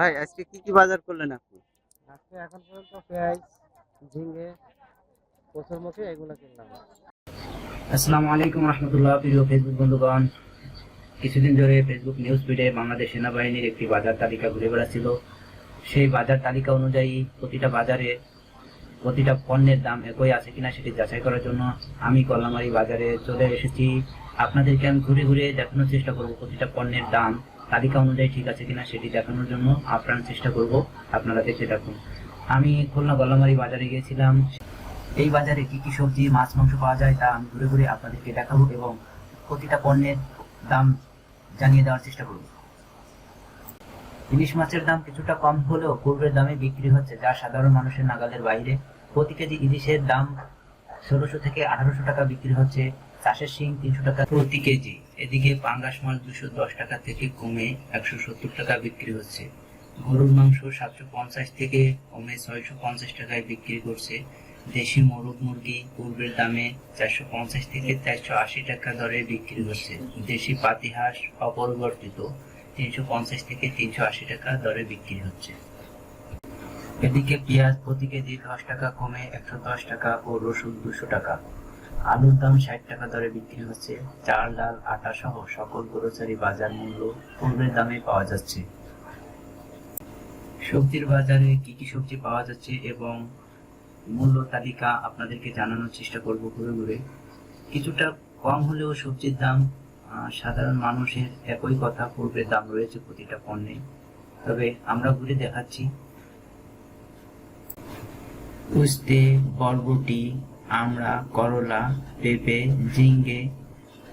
ভাই আজকে কি কি বাজার করলেন আপনি? আজকে এখন পর্যন্ত পেঁয়াজ ঝিঙ্গে কচুরমুখী এগুলো কিনলাম। আসসালামু আলাইকুম রহমতুল্লাহ প্রিয় ফেসবুক বন্ধুগণ। কিছুদিন ধরে ফেসবুক নিউজ ফিডে বাংলাদেশ সেনাবাহিনীর একটি বাজার তালিকা ঘুরে বেড়াচ্ছিল। সেই বাজার তালিকা অনুযায়ী প্রতিটা বাজারে প্রতিটা পণ্যের দাম একই আছে কিনা সেটি যাচাই করার জন্য আমি কল্যামারি বাজারে চলে এসেছি। আপনাদেরকে আমি ঘুরে ঘুরে দেখানোর চেষ্টা করব প্রতিটা পণ্যের দাম। তালিকা অনুযায়ী ঠিক আছে কিনা সেটি দেখানোর জন্য আপ্রাণ চেষ্টা করব আপনারা দেখে থাকুন। আমি খুলনা গল্লামারি বাজারে গিয়েছিলাম। এই বাজারে কি কি সবজি, মাছ, মাংস পাওয়া যায় তা আমি ঘুরে ঘুরে আপনাদেরকে দেখাবো এবং প্রতিটা পণ্যের দাম জানিয়ে দেওয়ার চেষ্টা করব। ইলিশ মাছের দাম কিছুটা কম হলেও পূর্বের দামে বিক্রি হচ্ছে যা সাধারণ মানুষের নাগালের বাইরে। প্রতি কেজি ইলিশের দাম ষোলোশো থেকে আঠারোশো টাকা বিক্রি হচ্ছে। চাষের শিং তিনশো টাকা প্রতি কেজি। এদিকে পাঙ্গাস মাছ দুশো দশ টাকা থেকে কমে একশো সত্তর টাকা বিক্রি হচ্ছে। গরুর মাংস সাতশো পঞ্চাশ থেকে কমে ছয়শো পঞ্চাশ টাকায় বিক্রি করছে। দেশি মোরগ মুরগি পূর্বের দামে চারশো পঞ্চাশ থেকে চারশো আশি টাকা দরে বিক্রি হচ্ছে। দেশি পাতিহাঁস অপরিবর্তিত তিনশো পঞ্চাশ থেকে তিনশো আশি টাকা দরে বিক্রি হচ্ছে। এদিকে পেঁয়াজ প্রতি কেজি দশ টাকা কমে একশো দশ টাকা ও রসুন দুশো টাকা। আলুর দাম ষাট টাকা দরে বিক্রি হচ্ছে। চাল, ডাল, আটা সহ সকল গ্রোসারি বাজার মূল্য পূর্বের দামে পাওয়া যাচ্ছে। সবজির বাজারে কি কি সবজি পাওয়া যাচ্ছে এবং মূল্য তালিকা আপনাদেরকে জানানোর চেষ্টা করব ঘুরে ঘুরে। কিছুটা কম হলেও সবজির দাম সাধারণ মানুষের একই কথা, পূর্বের দাম রয়েছে প্রতিটা পণ্যে। তবে আমরা ঘুরে দেখাচ্ছি। উস্তে, বরবটি আমড়া করলা, পেঁপে, ঝিঙ্গে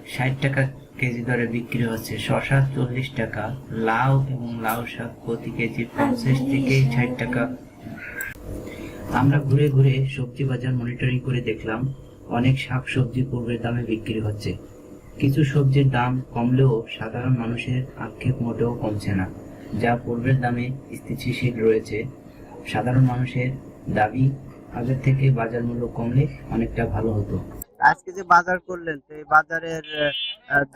ষাট টাকা কেজি দরে বিক্রি হচ্ছে। শশা চল্লিশ টাকা, লাউ এবং লাউ শাক প্রতি কেজি পঞ্চাশ থেকে ষাট টাকা। আমরা ঘুরে ঘুরে সবজি বাজার মনিটরিং করে দেখলাম, অনেক শাক সবজি পূর্বের দামে বিক্রি হচ্ছে। কিছু সবজির দাম কমলেও সাধারণ মানুষের আক্ষেপ মোটেও কমছে না। যা পূর্বের দামে স্থিতিশীল রয়েছে। সাধারণ মানুষের দাবি আগের থেকে বাজার মূল্য কমলে অনেকটা ভালো হতো। আজকে যে বাজার করলেন তো এই বাজারের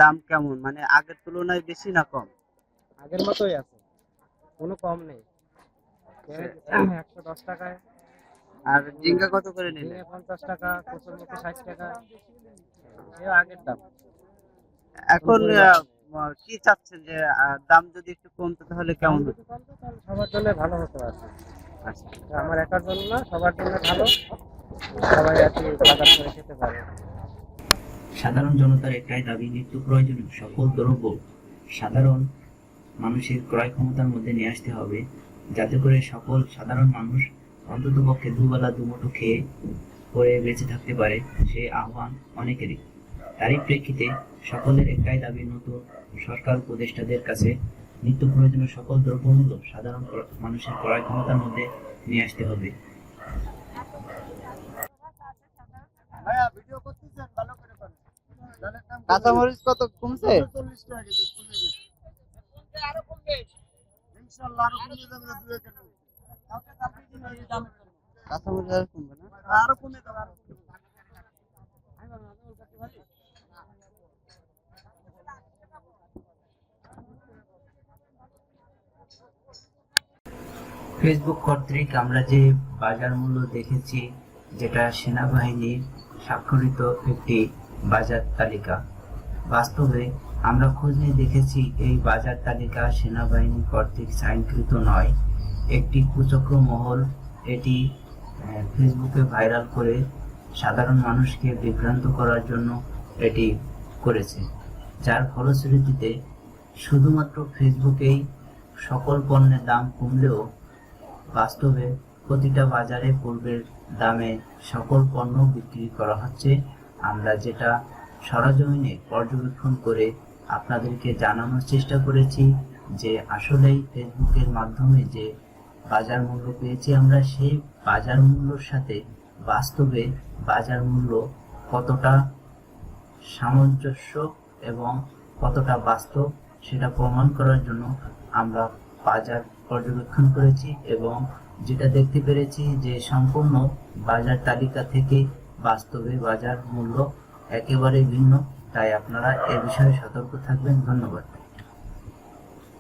দাম কেমন? মানে আগের তুলনায় বেশি না কম? আগের মতোই আছে। কোনো কম নেই। একশো দশ টাকায়। আর ঝিঙ্গা কত করে নিলেন? পঞ্চাশ টাকা কচুরমুখী ষাট টাকা। আগের দাম। এখন কি চাচ্ছেন যে দাম যদি একটু কমতো তাহলে কেমন হতো? সবার জন্য ভালো হতো আর আমার একার জন্য না, সবার জন্য ভালো। সবাই আর বাজার করে খেতে পারে। সাধারণ জনতার একটাই দাবি, নিত্য প্রয়োজনীয় সকল দ্রব্য সাধারণ মানুষের ক্রয় ক্ষমতার মধ্যে নিয়ে আসতে হবে, যাতে করে সকল সাধারণ মানুষ অন্তত পক্ষে দুবেলা দুমুঠো খেয়ে পরে বেঁচে থাকতে পারে সেই আহ্বান অনেকেরই। তারই প্রেক্ষিতে সকলের একটাই দাবি, নতুন সরকার উপদেষ্টাদের কাছে নিত্য প্রয়োজনীয় সকল দ্রব্যমূল্য সাধারণ মানুষের ক্রয় ক্ষমতার মধ্যে নিয়ে আসতে হবে। কাঁচামরিচ কত কমছে? কাঁচামরিচ আর কমবে না। আরও কমে যাবে ফেসবুক কর্তৃক আমরা যে বাজার মূল্য দেখেছি, যেটা সেনাবাহিনীর স্বাক্ষরিত একটি বাজার তালিকা। বাস্তবে আমরা খোঁজ নিয়ে দেখেছি, এই বাজার তালিকা সেনাবাহিনী কর্তৃক সাইনকৃত নয়। একটি কুচক্র মহল, এটি ফেসবুকে ভাইরাল করে সাধারণ মানুষকে বিভ্রান্ত করার জন্য এটি করেছে। যার ফলশ্রুতিতে শুধুমাত্র ফেসবুকেই সকল পণ্যের দাম কমলেও বাস্তবে প্রতিটা বাজারে পূর্বের দামে সকল পণ্য বিক্রি করা হচ্ছে। আমরা যেটা সরজমিনে পর্যবেক্ষণ করে আপনাদেরকে জানানোর চেষ্টা করেছি যে আসলেই ফেসবুকের মাধ্যমে যে বাজার মূল্য পেয়েছি আমরা, সেই বাজার মূল্যর সাথে বাস্তবে বাজার মূল্য কতটা সামঞ্জস্য এবং কতটা বাস্তব সেটা প্রমাণ করার জন্য আমরা বাজার পর্যবেক্ষণ করেছি এবং যেটা দেখতে পেরেছি যে সম্পূর্ণ বাজার তালিকা থেকে বাস্তবে বাজার মূল্য একেবারে ভিন্ন, তাই আপনারা এ বিষয়ে সতর্ক থাকবেন। ধন্যবাদ।